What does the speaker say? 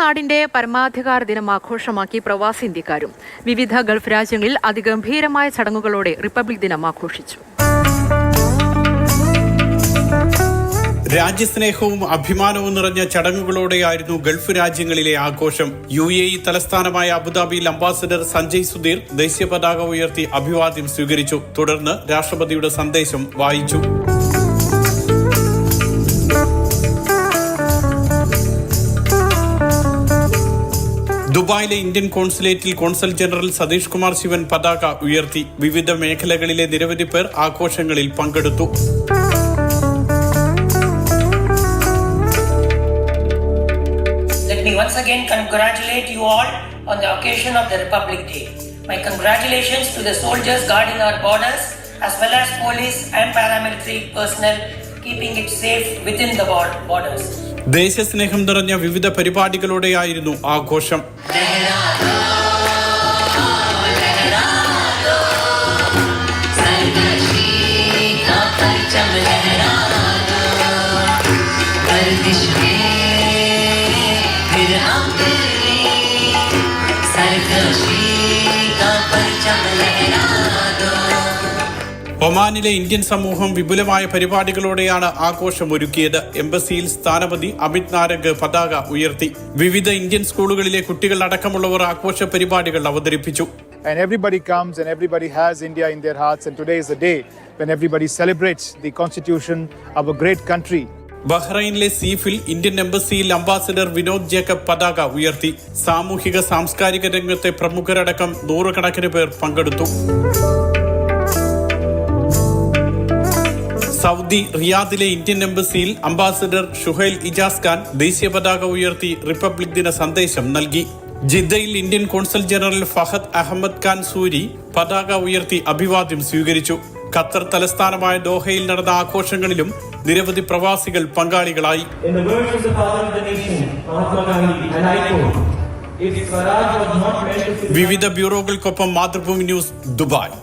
നാടിന്റെ പരമാധികാര ദിനം ആഘോഷമാക്കി പ്രവാസി ഇന്ത്യക്കാരും വിവിധ ഗൾഫ് രാജ്യങ്ങളിൽ അതിഗംഭീരമായ ചടങ്ങുകളോടെ റിപ്പബ്ലിക് ദിനം ആഘോഷിച്ചു. രാജ്യസ്നേഹവും അഭിമാനവും നിറഞ്ഞ ചടങ്ങുകളോടെയായിരുന്നു ഗൾഫ് രാജ്യങ്ങളിലെ ആഘോഷം. യു എ ഇ തലസ്ഥാനമായ അബുദാബിയിൽ അംബാസിഡർ സഞ്ജയ് സുധീർ ദേശീയ പതാക ഉയർത്തി അഭിവാദ്യം സ്വീകരിച്ചു. തുടർന്ന് രാഷ്ട്രപതിയുടെ സന്ദേശം വായിച്ചു. ദുബായിലെ ഇന്ത്യൻ കോൺസുലേറ്റിൽ കോൺസൽ ജനറൽ സതീഷ് കുമാർ ശിവൻ പതാക ഉയർത്തി വിവിധ മേഖലകളിലെ നിരവധി പേർ ആഘോഷങ്ങളിൽ പങ്കെടുത്തു Let me once again congratulate you all on the occasion of the Republic Day. My congratulations to the soldiers guarding our borders as well as police and paramilitary personnel keeping it safe within the borders. ദേശസ്നേഹം നിറഞ്ഞ വിവിധ പരിപാടികളോടെയായിരുന്നു ആഘോഷം सरकशी ഒമാനിലെ Indian സമൂഹം വിപുലമായ പരിപാടികളോടെയാണ് ആഘോഷം ഒരുക്കിയത്. എംബസിയിൽ സ്ഥാനപതി അമിത് നാരംഗ് പതാക ഉയർത്തി. വിവിധ ഇന്ത്യൻ സ്കൂളുകളിലെ കുട്ടികൾ അടക്കമുള്ളവർ ആഘോഷ പരിപാടികൾ അവതരിപ്പിച്ചു. And everybody comes and everybody has India in their hearts. And today is the day when everybody celebrates the constitution of a great country. ബഹ്റൈനിലെ സീഫിൽ ഇന്ത്യൻ എംബസിയിൽ അംബാസിഡർ വിനോദ് ജേക്കബ് പതാക ഉയർത്തി. സാമൂഹിക സാംസ്കാരിക രംഗത്തെ പ്രമുഖരടക്കം നൂറുകണക്കിന് പേർ പങ്കെടുത്തു. സൗദി റിയാദിലെ ഇന്ത്യൻ എംബസിയിൽ അംബാസിഡർ ഷുഹൈൽ ഇജാസ് ഖാൻ ദേശീയ പതാക ഉയർത്തി റിപ്പബ്ലിക് ദിന സന്ദേശം നൽകി. ജിദ്ദയിൽ Indian consul general Fahad Ahmed Khan Suri പതാക ഉയർത്തി അഭിവാദ്യം സ്വീകരിച്ചു. ഖത്തർ തലസ്ഥാനമായ ദോഹയിൽ നടന്ന ആഘോഷങ്ങളിലും നിരവധി പ്രവാസികൾ പങ്കാളികളായി. വിവിധ ബ്യൂറോകൾക്കൊപ്പം മാതൃഭൂമി ന്യൂസ് ദുബായ്.